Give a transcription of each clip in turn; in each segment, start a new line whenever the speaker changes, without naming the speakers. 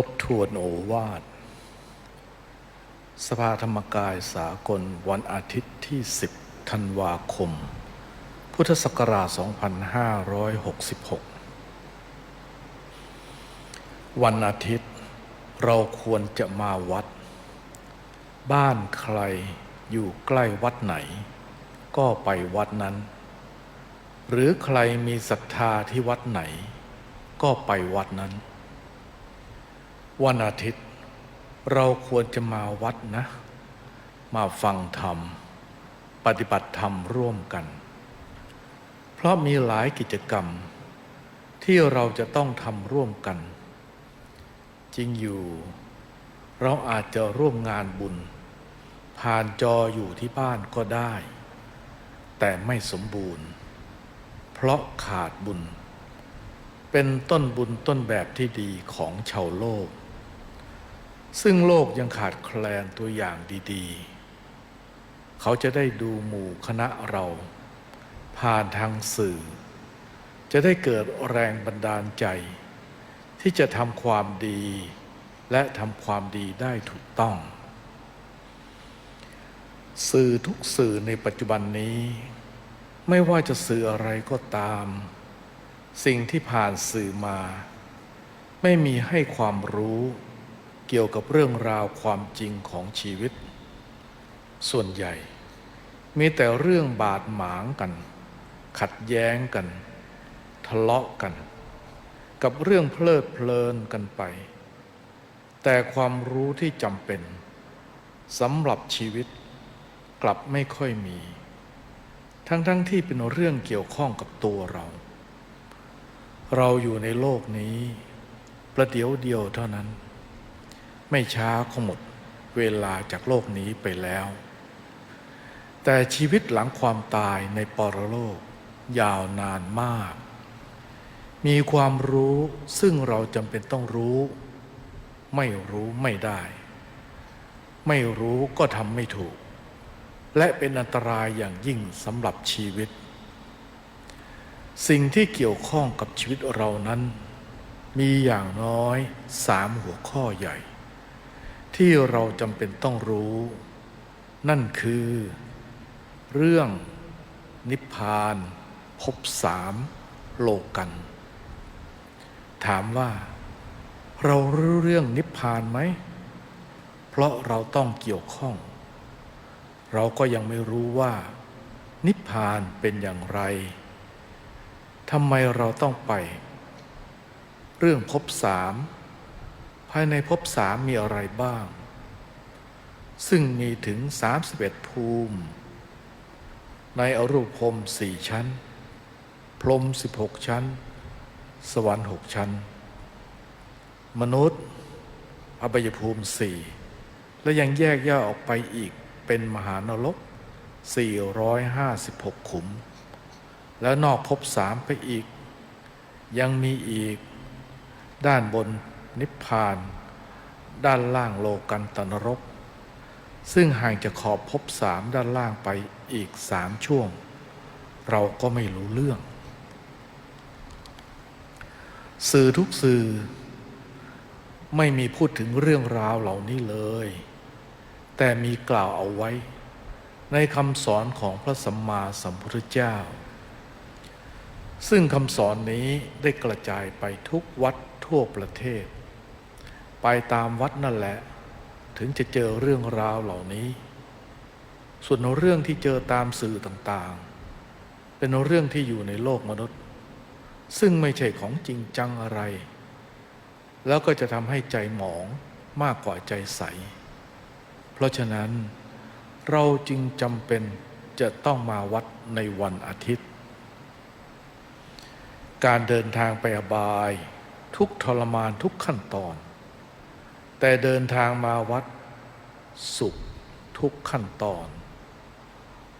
ทบทวนโอวาท สภาธรรมกายสากลวันอาทิตย์ที่ 10 ธันวาคม พุทธศักราช 2566 วันอาทิตย์เราควรจะมาวัด บ้านใครอยู่ใกล้วัดไหน ก็ไปวัดนั้น หรือใครมีศรัทธาที่วัดไหน ก็ไปวัดนั้น วันอาทิตย์ เราควรจะมาวัดนะ มาฟังธรรม ปฏิบัติธรรมร่วมกัน เพราะมีหลายกิจกรรม ที่เราจะต้องทำร่วมกัน จริงอยู่ เราอาจจะร่วมงานบุญ ผ่านจออยู่ที่บ้านก็ได้ แต่ไม่สมบูรณ์ เพราะขาดบุญเป็นต้นบุญต้นแบบที่ดีของชาวโลก ซึ่งโลกยังขาดแคลนตัวอย่างดีๆ เขาจะได้ดูหมู่คณะเรา ผ่านทางสื่อ จะได้เกิดแรงบันดาลใจ ที่จะทำความดี และทำความดีได้ถูกต้อง สื่อทุกสื่อในปัจจุบันนี้ ไม่ว่าจะสื่ออะไรก็ตาม สิ่งที่ผ่านสื่อมา ไม่มีให้ความรู้ เกี่ยวกับเรื่องราวความจริงของชีวิต ส่วนใหญ่ มีแต่เรื่องบาดหมางกัน ขัดแย้งกัน ทะเลาะกัน กับเรื่องเพลิดเพลินกันไป แต่ความรู้ที่จำเป็นสำหรับชีวิตกลับไม่ค่อยมี ทั้งๆทที่เป็นเรื่องเกี่ยวข้องกับตัวเรา เราอยู่ในโลกนี้ ประเดี๋ยวเดียวเท่านั้น ไม่ช้าคงหมดเวลาจากโลกนี้ไปแล้ว แต่ชีวิตหลังความตายในปรโลก ยาวนานมาก มีความรู้ซึ่งเราจำเป็นต้องรู้ ไม่รู้ไม่ได้ ไม่รู้ก็ทำไม่ถูก และเป็นอันตรายอย่างยิ่งสำหรับชีวิต สิ่งที่เกี่ยวข้องกับชีวิตเรานั้น มีอย่างน้อยสามหัวข้อใหญ่ ที่เราจำเป็นต้องรู้ นั่นคือ เรื่องนิพพานภพสามโลกัน ถามว่า เรารู้เรื่องนิพพานไหม เพราะเราต้องเกี่ยวข้อง เราก็ยังไม่รู้ว่า นิพพานเป็นอย่างไรทำไมเราต้องไป เรื่องภพสามายในภพสามมีอะไรบ้าง ซึ่งมีถึง 31 ภูมิ ในอรูปพรมสี่ชั้น พรม 16 ชั้น สวรรค์หกชั้น มนุษย์ อบายภูมิสี่และยังแยกย่อยออกไปอีกเป็นมหานรก 456 ขุม แล้วนอกภพสามไปอีก ยังมีอีกด้านบน นิพพาน ด้านล่างโลกันตนรก ซึ่งห่างจากขอบภพสามด้านล่างไปอีกสามช่วง เราก็ไม่รู้เรื่อง สื่อทุกสื่อ ไม่มีพูดถึงเรื่องราวเหล่านี้เลย แต่มีกล่าวเอาไว้ ในคำสอนของพระสัมมาสัมพุทธเจ้าซึ่งคำสอนนี้ได้กระจายไปทุกวัดทั่วประเทศ ไปตามวัดนั่นแหละ ถึงจะเจอเรื่องราวเหล่านี้ ส่วนเรื่องที่เจอตามสื่อต่างๆ เป็นเรื่องที่อยู่ในโลกมนุษย์ ซึ่งไม่ใช่ของจริงจังอะไร แล้วก็จะทำให้ใจหมองมากกว่าใจใส เพราะฉะนั้นเราจึงจำเป็นจะต้องมาวัดในวันอาทิตย์ การเดินทางไปอบาย ทุกทรมานทุกขั้นตอน แต่เดินทางมาวัดสุขทุกขั้นตอน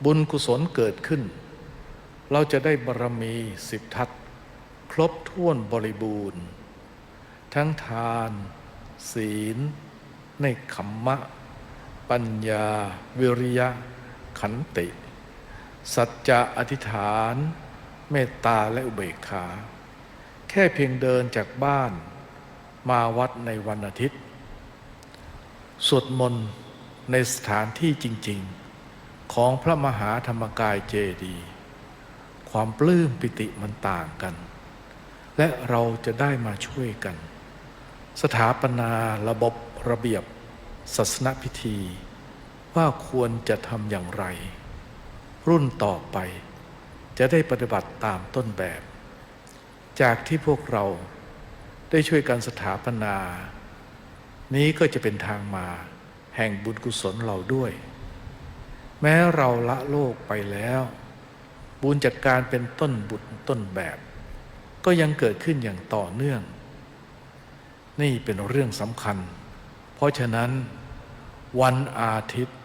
บุญกุศลเกิดขึ้น เราจะได้บารมีสิบทัศน์ครบถ้วนบริบูรณ์ ทั้งทาน ศีล ในขมมะ ปัญญา วิริยะ ขันติ สัจจะอธิษฐาน เมตตาและอุเบกขา แค่เพียงเดินจากบ้านมาวัดในวันอาทิตย์ สวดมนต์ในสถานที่จริง ๆ ของพระมหาธรรมกายเจดี ความปลื้มปิติมันต่างกัน และเราจะได้มาช่วยกัน สถาปนาระบบระเบียบศาสนพิธี ว่าควรจะทำอย่างไร รุ่นต่อไปจะได้ปฏิบัติตามต้นแบบ จากที่พวกเราได้ช่วยกันสถาปนา นี้ก็จะเป็นทางมาแห่งบุญกุศลเราด้วย แม้เราละโลกไปแล้ว บุญจากการเป็นต้นบุญต้นแบบ ก็ยังเกิดขึ้นอย่างต่อเนื่อง นี่เป็นเรื่องสำคัญ เพราะฉะนั้น วันอาทิตย์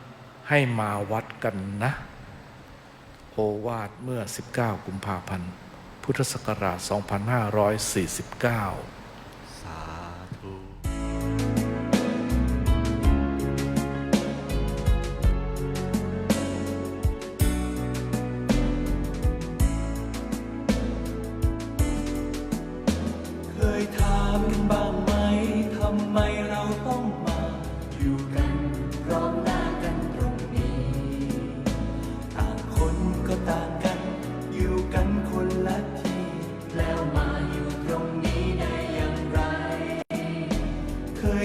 ให้มาวัดกันนะ โอวาทเมื่อ 19 กุมภาพันธ์ พุทธศักราช 2549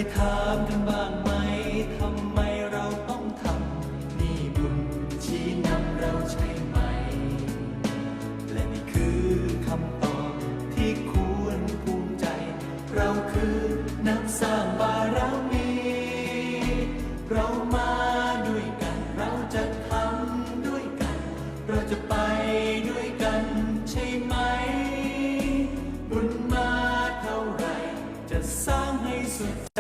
ยถามกันบ้างไหมทำไมเราต้องทำนี่บุญชี้นำเราใช่ไหม และนี่คือคำตอบที่ควรภูมิใจ เราคือนักสร้างบารมี เรามาด้วยกัน เราจะทำด้วยกัน เราจะไปด้วยกันใช่ไหม บุญมาเท่าไหรจะสร้างให้สุด